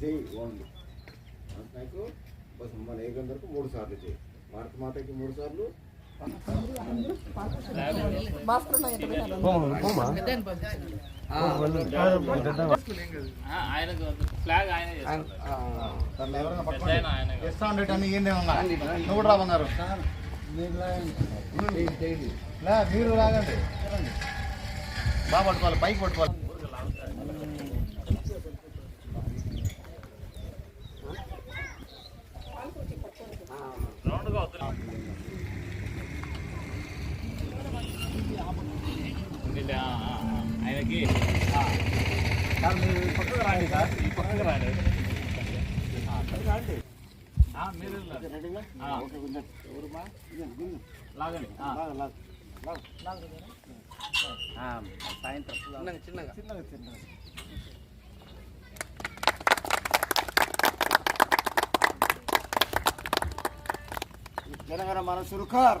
జై ఓన్లీ నాకు బస్ మన ఏకందరికి మూడు సార్లు జై భారత మాతకి మూడు సార్లు. నువ్వు రామన్నారు మీరు రండి. బాగా పట్టుకోవాలి పైకి పట్టుకోవాలి రౌండ్గా వద్దు ఇది, ఆ, ఆ, ఆ. ఆయనకి ఆ. ఈ పక్కకు రాండి సార్ ఈ పక్కకు రాండి ఆ, మీరు వెళ్ళండి. ఆ. లాగండి ఆ. జనగణ మన సురుకార్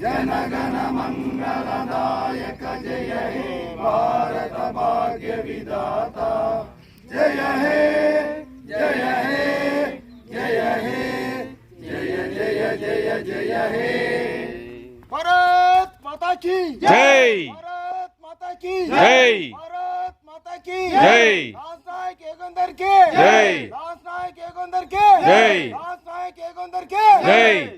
जनगण मङ्गलदायक जय हे भारत भाग्य विदाता जय। हे जय। हे जय हे जय। जय। जय जय हे भारत माता की जय। भारत माता की जय भारत माता की। जय। राजनायक एगोंदर के। जय। राजनायक एगोंदर के जय राजनायक एगोंदर के। जय।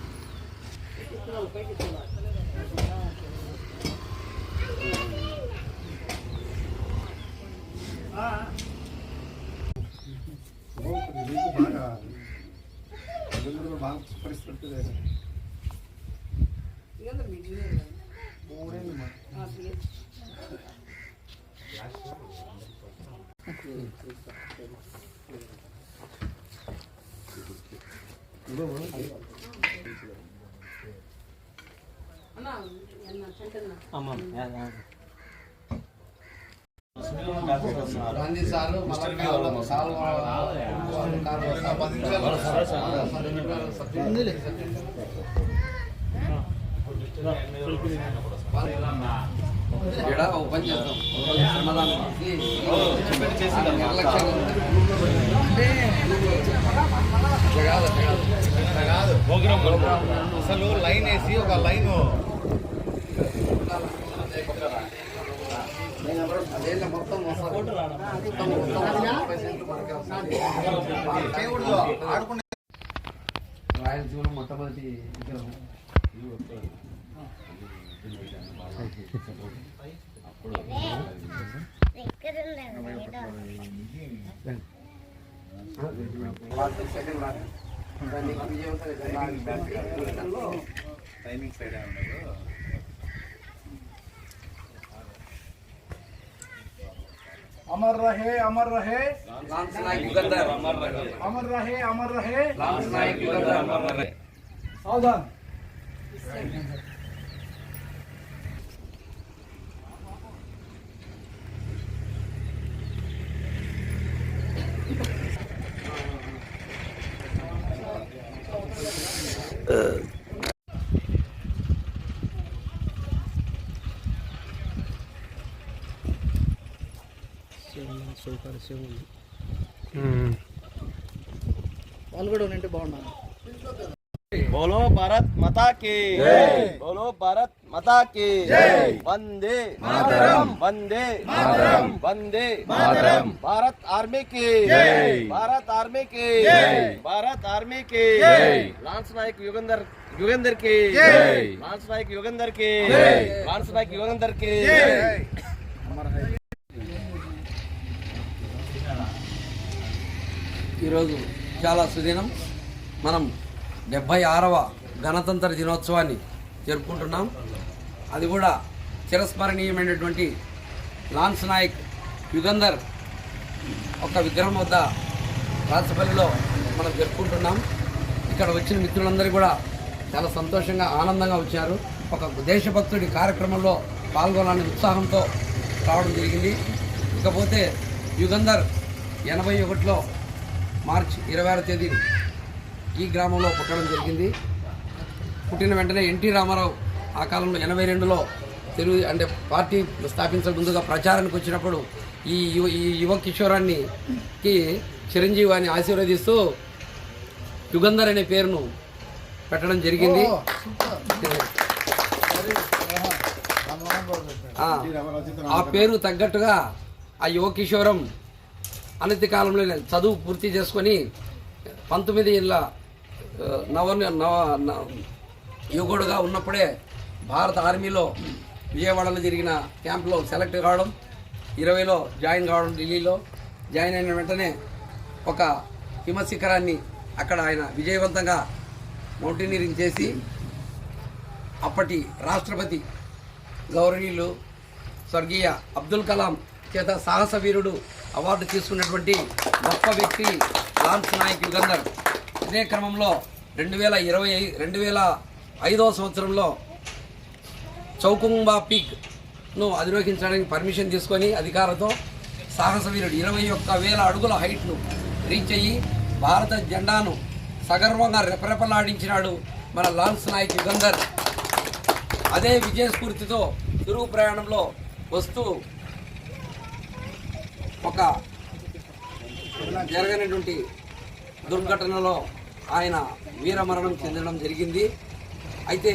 బాగా బాగా పరిస్థితి మూడేళ్ళు మా గాంధీ సార్ ఇక్కడ ఓపెన్ చేస్తాం శ్రమదానం కాదు. కాదు అసలు లైన్ వేసి ఒక లైన్ అదేంటి మొత్తం వస్తుంది. మొత్తం మొత్తం మొట్టమొదటి విగ్రహం సెకండ్ విజయవంతంగా టైమింగ్ సైడ్ ఉండదు अमर रहे अमर रहे लांस नायक युगंधर अमर रहे अमर रहे अमर रहे लांस नायक युगंधर अमर रहे सावधान సౌకర్యం ఉంది. వాళ్ళు కూడా ఉంటే బాగున్నాను బోలో భారత్ మతాకి బోలో భారత్ మతాకి వందే మాతరం. వందే మాతరం. వందే మాతరం. భారత్ ఆర్మీకి భారత్ ఆర్మీకి భారత్ ఆర్మీకి లాన్స్ నాయక్ యుగంధర్ యుగంధర్కి లాన్స్ నాయక్ యుగంధర్కి లాన్స్ నాయక్ యుగంధర్కి ఈరోజు చాలా సుదినం. మనం డెబ్భై ఆరవ గణతంత్ర దినోత్సవాన్ని జరుపుకుంటున్నాం. అది కూడా చిరస్మరణీయమైనటువంటి లాన్స్ నాయక్ యుగంధర్ ఒక విగ్రహం వద్ద రాచపల్లిలో మనం జరుపుకుంటున్నాం. ఇక్కడ వచ్చిన మిత్రులందరూ కూడా చాలా సంతోషంగా ఆనందంగా వచ్చారు. ఒక దేశభక్తుడి కార్యక్రమంలో పాల్గొనాలని ఉత్సాహంతో రావడం జరిగింది. ఇకపోతే యుగంధర్ ఎనభై ఒకటిలో మార్చ్ ఇరవై ఆరో తేదీ ఈ గ్రామంలో పుట్టడం జరిగింది. పుట్టిన వెంటనే ఎన్టీ రామారావు ఆ కాలంలో ఎనభై రెండులో తెలుగు అంటే పార్టీ స్థాపించక ముందుగా ప్రచారానికి వచ్చినప్పుడు ఈ యువ ఈ యువ కిషోరాన్ని కి చిరంజీవి అని ఆశీర్వదిస్తూ యుగంధర్ అనే పేరును పెట్టడం జరిగింది. ఆ, ఆ పేరు తగ్గట్టుగా ఆ యువ కిషోరం అనతి కాలంలో చదువు పూర్తి చేసుకొని పంతొమ్మిది ఏళ్ళ నవ నవ న- యువకుడుగా ఉన్నప్పుడే భారత ఆర్మీలో విజయవాడలో జరిగిన క్యాంప్లో సెలెక్ట్ కావడం ఇరవైలో జాయిన్ కావడం ఢిల్లీలో. జాయిన్ అయిన వెంటనే ఒక హిమశిఖరాన్ని అక్కడ ఆయన విజయవంతంగా మౌంటైనీరింగ్ చేసి అప్పటి రాష్ట్రపతి గౌరవనీయులు స్వర్గీయ అబ్దుల్ కలాం చేత సాహస వీరుడు అవార్డు తీసుకున్నటువంటి గొప్ప వ్యక్తి లాన్స్ నాయక్ యుగంధర్. ఇదే క్రమంలో రెండు వేల ఇరవై రెండు వేల ఐదవ సంవత్సరంలో చౌకుంబా పీక్ను అధిరోహించడానికి పర్మిషన్ తీసుకొని అధికారంతో సాహస వీరుడు ఇరవై ఒక్క వేల అడుగుల హైట్ను రీచ్ అయ్యి భారత జెండాను సగర్వంగా రెపరెపలాడించినాడు మన లాన్స్ నాయక్ యుగంధర్. అదే విజయ స్ఫూర్తితో తిరుగు ప్రయాణంలో వస్తూ ఒక జరగనటువంటి దుర్ఘటనలో ఆయన వీరమరణం చెందడం జరిగింది. అయితే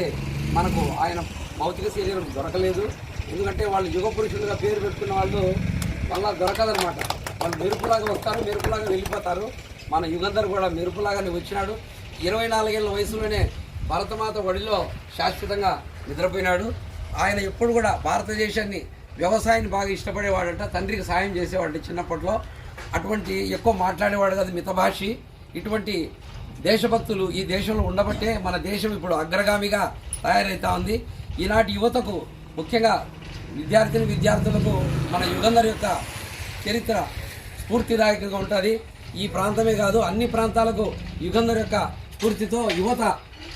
మనకు ఆయన భౌతిక శరీరం దొరకలేదు. ఎందుకంటే వాళ్ళు యుగ పురుషులుగా పేరు పెట్టుకున్న వాళ్ళు మళ్ళా దొరకదనమాట వాళ్ళు మెరుపులాగా వస్తారు మెరుపులాగా వెళ్ళిపోతారు. మన యుగంధర్ కూడా మెరుపులాగానే వచ్చినాడు. ఇరవై నాలుగేళ్ళ వయసులోనే భరతమాత ఒడిలో శాశ్వతంగా నిద్రపోయినాడు. ఆయన ఎప్పుడు కూడా భారతదేశాన్ని వ్యవసాయాన్ని బాగా ఇష్టపడేవాడంట తండ్రికి సాయం చేసేవాడు చిన్నప్పట్లో. అటువంటి ఎక్కువ మాట్లాడేవాడు కాదు మితభాషి ఇటువంటి దేశభక్తులు ఈ దేశంలో ఉండబట్టే మన దేశం ఇప్పుడు అగ్రగామిగా తయారవుతా ఉంది. ఈనాటి యువతకు ముఖ్యంగా విద్యార్థిని విద్యార్థులకు మన యుగంధర్ యొక్క చరిత్ర స్ఫూర్తిదాయకంగా ఉంటుంది. ఈ ప్రాంతమే కాదు అన్ని ప్రాంతాలకు యుగంధర్ యొక్క స్ఫూర్తితో యువత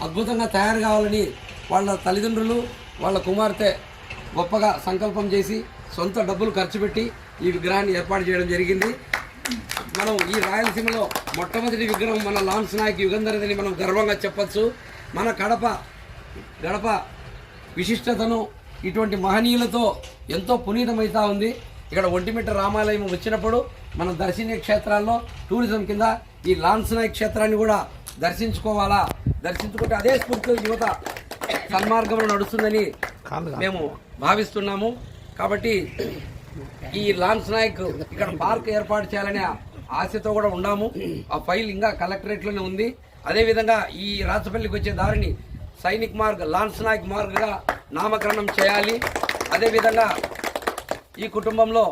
అద్భుతంగా తయారు కావాలని వాళ్ళ తల్లిదండ్రులు వాళ్ళ కుమార్తె గొప్పగా సంకల్పం చేసి సొంత డబ్బులు ఖర్చు పెట్టి ఈ విగ్రహాన్ని ఏర్పాటు చేయడం జరిగింది. మనం ఈ రాయలసీమలో మొట్టమొదటి విగ్రహం మన లాన్స్ నాయక్ యుగంధరదని మనం గర్వంగా చెప్పొచ్చు. మన కడప గడప విశిష్టతను ఇటువంటి మహనీయులతో ఎంతో పునీతమైతా ఉంది. ఇక్కడ ఒంటిమిట్ట రామాలయం వచ్చినప్పుడు మనం దర్శనీయ క్షేత్రాల్లో టూరిజం కింద ఈ లాన్స్ నాయక్ క్షేత్రాన్ని కూడా దర్శించుకోవాలా? దర్శించుకుంటే అదే స్ఫూర్తితో యువత సన్మార్గంలో నడుస్తుందని మేము భావిస్తున్నాము. కాబట్టి ఈ లాన్స్ నాయక్ ఇక్కడ పార్క్ ఏర్పాటు చేయాలనే ఆశతో కూడా ఉన్నాము. ఆ ఫైల్ ఇంకా కలెక్టరేట్లోనే ఉంది. అదేవిధంగా ఈ రాచపల్లికి వచ్చే దారిని సైనిక్ మార్గ్ లాన్స్ నాయక్ మార్గ్గా నామకరణం చేయాలి. అదేవిధంగా ఈ కుటుంబంలో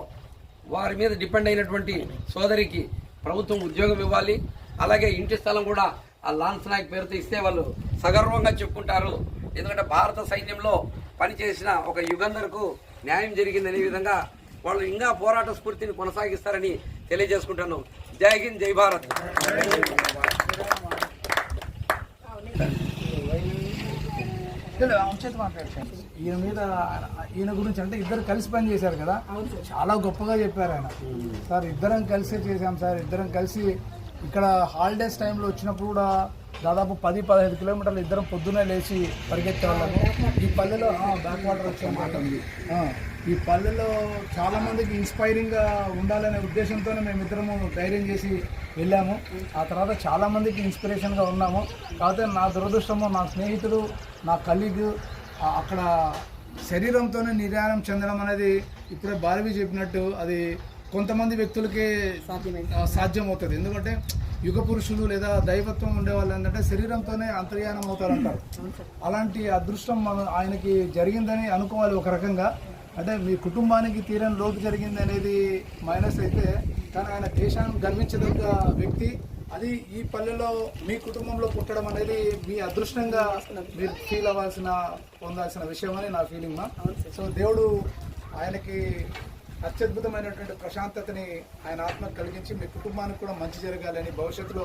వారి మీద డిపెండ్ అయినటువంటి సోదరికి ప్రభుత్వం ఉద్యోగం ఇవ్వాలి. అలాగే ఇంటి స్థలం కూడా ఆ లాన్స్ నాయక్ పేరుతో ఇస్తే వాళ్ళు సగర్వంగా చెప్పుకుంటారు. ఎందుకంటే భారత సైన్యంలో పనిచేసిన ఒక యుగంధర్కు న్యాయం జరిగిందనే విధంగా వాళ్ళు ఇంకా పోరాట స్ఫూర్తిని కొనసాగిస్తారని తెలియజేసుకుంటాను జై హింద్ జై భారత్. ఈయన మీద ఈయన గురించి అంటే ఇద్దరు కలిసి పని చేశారు కదా? చాలా గొప్పగా చెప్పారు ఆయన. సార్ ఇద్దరం కలిసి చేశాం సార్. ఇద్దరం కలిసి ఇక్కడ హాలిడేస్ టైంలో వచ్చినప్పుడు కూడా దాదాపు పది పదహైదు కిలోమీటర్లు ఇద్దరం పొద్దునే లేచి పరిగెత్తే వాళ్ళము. ఈ పల్లెలో బ్యాక్ వాటర్ వచ్చే మాట ఉంది. ఈ పల్లెలో చాలామందికి ఇన్స్పైరింగ్గా ఉండాలనే ఉద్దేశంతోనే మేమిద్దరము ధైర్యం చేసి వెళ్ళాము. ఆ తర్వాత చాలామందికి ఇన్స్పిరేషన్గా ఉన్నాము. కాకపోతే నా దురదృష్టము నా స్నేహితుడు నా కలీగ్ అక్కడ శరీరంతోనే నిర్యాణం చెందడం అనేది ఇప్పుడే భారవి చెప్పినట్టు అది కొంతమంది వ్యక్తులకే సాధ్యమవుతుంది. ఎందుకంటే యుగ పురుషులు లేదా దైవత్వం ఉండే వాళ్ళు ఏంటంటే శరీరంతోనే అంతర్యానం అవుతారంటారు. అలాంటి అదృష్టం మన ఆయనకి జరిగిందని అనుకోవాలి ఒక రకంగా. అంటే మీ కుటుంబానికి తీరని లోటు జరిగింది అనేది మైనస్ అయితే కానీ ఆయన దేశాన్ని గర్వించదగ్గ వ్యక్తి. అది ఈ పల్లెలో మీ కుటుంబంలో పుట్టడం అనేది మీ అదృష్టంగా మీరు ఫీల్ అవ్వాల్సిన పొందాల్సిన విషయం అని నా ఫీలింగ్ మా. సో దేవుడు ఆయనకి అత్యద్భుతమైనటువంటి ప్రశాంతతని ఆయన ఆత్మకు కలిగించి మీ కుటుంబానికి కూడా మంచి జరగాలని భవిష్యత్తులో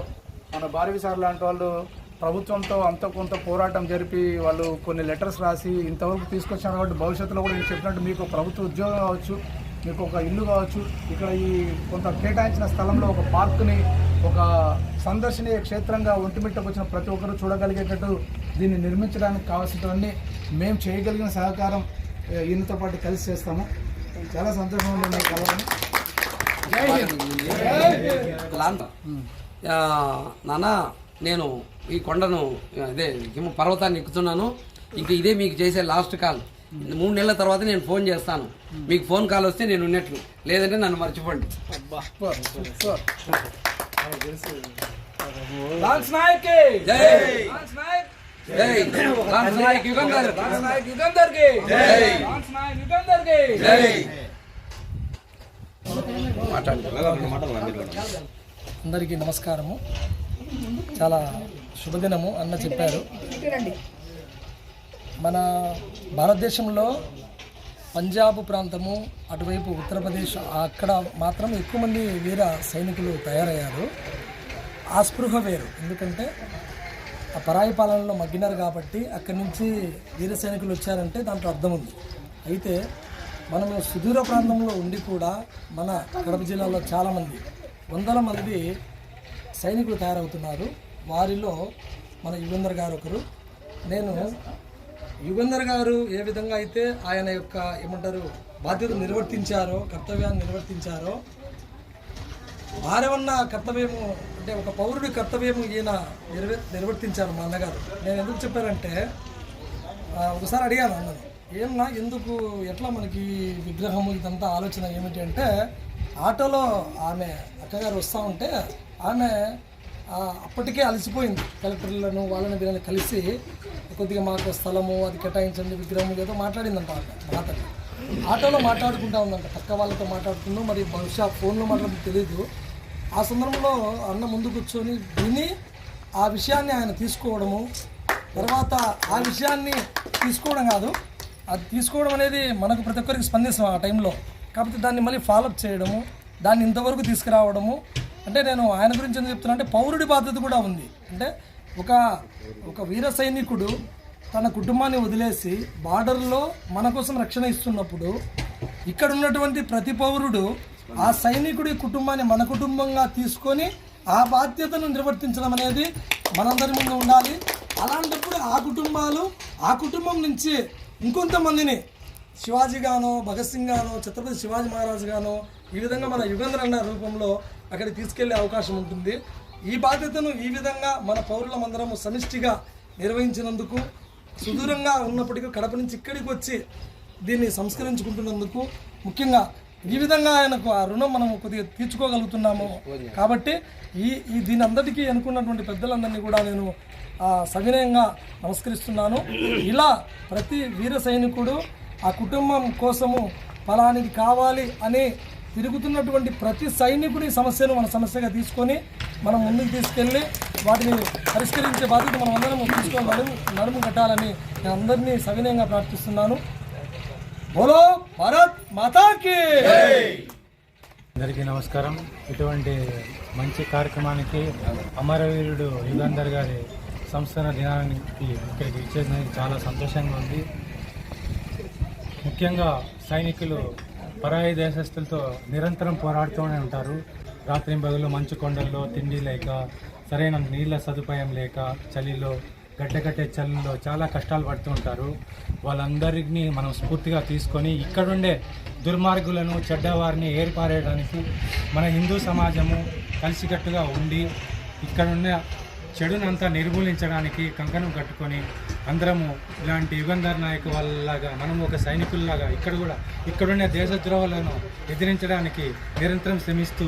మన భారవి సార్ లాంటి వాళ్ళు ప్రభుత్వంతో అంత కొంత పోరాటం జరిపి వాళ్ళు కొన్ని లెటర్స్ రాసి ఇంతవరకు తీసుకొచ్చారు కాబట్టి భవిష్యత్తులో కూడా నేను చెప్పినట్టు మీకు ప్రభుత్వ ఉద్యోగం కావచ్చు మీకు ఒక ఇల్లు కావచ్చు ఇక్కడ ఈ కొంత కేటాయించిన స్థలంలో ఒక పార్కుని ఒక సందర్శనీయ క్షేత్రంగా ఒంటిమిట్టకు వచ్చిన ప్రతి ఒక్కరూ చూడగలిగేటట్టు దీన్ని నిర్మించడానికి కావాల్సినవన్నీ మేము చేయగలిగిన సహకారం ఈయనతో పాటు కలిసి చేస్తాము. చాలా సంతోషంగా ఉంది నాన్న నేను ఈ కొండను అదే హిమ పర్వతాన్ని ఎక్కుతున్నాను. ఇంక ఇదే మీకు చేసే లాస్ట్ కాల్. మూడు నెలల తర్వాత నేను ఫోన్ చేస్తాను. మీకు ఫోన్ కాల్ వస్తే నేను ఉన్నట్లు. లేదంటే నన్ను మర్చిపోండి! జై. లాన్స్ నాయక్! జై లాన్స్ నాయక్ యుగంధర్ లాన్స్ నాయక్ యుగంధర్కి! జై. లాన్స్ నాయక్ యుగంధర్కి! జై మాట్లాడండి అందరికీ నమస్కారము చాలా శుభదినము అన్న చెప్పారు మన భారతదేశంలో పంజాబ్ ప్రాంతము అటువైపు ఉత్తరప్రదేశ్ అక్కడ మాత్రం ఎక్కువ మంది వీర సైనికులు తయారయ్యారు ఆ స్పృహ వేరు ఎందుకంటే ఆ పరాయి పాలనలో మగ్గినారు కాబట్టి అక్కడి నుంచి వీర సైనికులు వచ్చారంటే దాంట్లో అర్థం ఉంది. అయితే మనము సుదూర ప్రాంతంలో ఉండి కూడా మన కడప జిల్లాలో చాలామంది వందల మంది సైనికులు తయారవుతున్నారు. వారిలో మన యుగేందర్ గారు ఒకరు. నేను యుగేందర్ గారు ఏ విధంగా అయితే ఆయన యొక్క ఏమంటారు బాధ్యత నిర్వర్తించారో కర్తవ్యాన్ని నిర్వర్తించారో భార్యవన్న కర్తవ్యము అంటే ఒక పౌరుడి కర్తవ్యము ఈయన నిర్వ నిర్వర్తించారు మా అన్నగారు. నేను ఎందుకు చెప్పానంటే ఒకసారి అడిగాను అన్నను. ఏమన్నా ఎందుకు ఎట్లా మనకి విగ్రహము ఇదంతా ఆలోచన ఏమిటి అంటే ఆటోలో ఆమె అక్కగారు వస్తూ ఉంటే ఆమె అప్పటికే అలసిపోయింది. కలెక్టర్లను వాళ్ళని వీళ్ళని కలిసి కొద్దిగా మాకు స్థలము అది కేటాయించండి విగ్రహం ఏదో మాట్లాడిందంట మాటలు. ఆటోలో మాట్లాడుకుంటా ఉందంట. పక్క వాళ్ళతో మాట్లాడుతుందో మరి బహుశా ఫోన్లో మాట్లాడుతుంది తెలియదు ఆ సందర్భంలో అన్న ముందు కూర్చొని విని ఆ విషయాన్ని ఆయన తీసుకోవడము తర్వాత ఆ విషయాన్ని తీసుకోవడం కాదు అది తీసుకోవడం అనేది మనకు ప్రతి ఒక్కరికి స్పందిస్తాం ఆ టైంలో. కాకపోతే దాన్ని మళ్ళీ ఫాలోఅప్ చేయడము దాన్ని ఇంతవరకు తీసుకురావడము అంటే నేను ఆయన గురించి ఎందుకు చెప్తున్నా అంటే పౌరుడి బాధ్యత కూడా ఉంది. అంటే ఒక ఒక వీర సైనికుడు తన కుటుంబాన్ని వదిలేసి బార్డర్లో మన కోసం రక్షణ ఇస్తున్నప్పుడు ఇక్కడ ఉన్నటువంటి ప్రతి పౌరుడు ఆ సైనికుడి కుటుంబాన్ని మన కుటుంబంగా తీసుకొని ఆ బాధ్యతను నిర్వర్తించడం అనేది మనందరి ముందు ఉండాలి. అలాంటప్పుడు ఆ కుటుంబాలు ఆ కుటుంబం నుంచి ఇంకొంతమందిని శివాజీ గాను భగత్ సింగ్ గానో ఛత్రపతి శివాజీ మహారాజ్ గాను ఈ విధంగా మన యుగంధర్ అన్న రూపంలో అక్కడికి తీసుకెళ్ళే అవకాశం ఉంటుంది. ఈ బాధ్యతను ఈ విధంగా మన పౌరులమందరము సమిష్టిగా నిర్వహించినందుకు సుదూరంగా ఉన్నప్పటికీ కడప నుంచి ఇక్కడికి వచ్చి దీన్ని సంస్కరించుకుంటున్నందుకు ముఖ్యంగా ఈ విధంగా ఆయనకు ఆ రుణం మనం కొద్దిగా తీర్చుకోగలుగుతున్నాము. కాబట్టి ఈ ఈ దీని అందరికీ అనుకున్నటువంటి పెద్దలందరినీ కూడా నేను సవినయంగా నమస్కరిస్తున్నాను. ఇలా ప్రతి వీర సైనికుడు ఆ కుటుంబం కోసము ఫలానికి కావాలి అని తిరుగుతున్నటువంటి ప్రతి సైనికుడి సమస్యను మన సమస్యగా తీసుకొని మనం ముందుకు తీసుకెళ్ళి వాటిని పరిష్కరించే బాధ్యత మనం అందరం తీసుకొని నడుము నడుము కట్టాలని నేను అందరినీ సవినయంగా ప్రార్థిస్తున్నాను. బోలో భారత్ మాతాకి! అందరికీ నమస్కారం. ఇటువంటి మంచి కార్యక్రమానికి అమరవీరుడు యుగంధర్ గారి సంస్కరణ దినానికి ఇక్కడికి ఇచ్చేసినందుకు చాలా సంతోషంగా ఉంది. ముఖ్యంగా సైనికులు పరాయి దేశస్తులతో నిరంతరం పోరాడుతూనే ఉంటారు. రాత్రి బదులు మంచు కొండల్లో తిండి లేక సరైన నీళ్ళ సదుపాయం లేక చలిలో గడ్డకట్టే చలిలో చాలా కష్టాలు పడుతూ ఉంటారు. వాళ్ళందరినీ మనం స్ఫూర్తిగా తీసుకొని ఇక్కడుండే దుర్మార్గులను చెడ్డవారిని ఏర్పారేయడానికి మన హిందూ సమాజము కలిసికట్టుగా ఉండి ఇక్కడున్న చెడునంతా నిర్మూలించడానికి కంకణం కట్టుకొని అందరము ఇలాంటి యుగంధర్ నాయక్ వాళ్ళలాగా మనం ఒక సైనికుల్లాగా ఇక్కడ కూడా ఇక్కడున్న దేశద్రోహులను ఎదిరించడానికి నిరంతరం శ్రమిస్తూ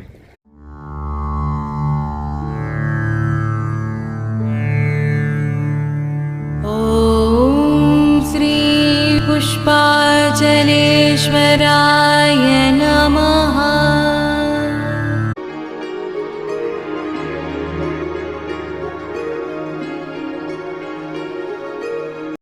that I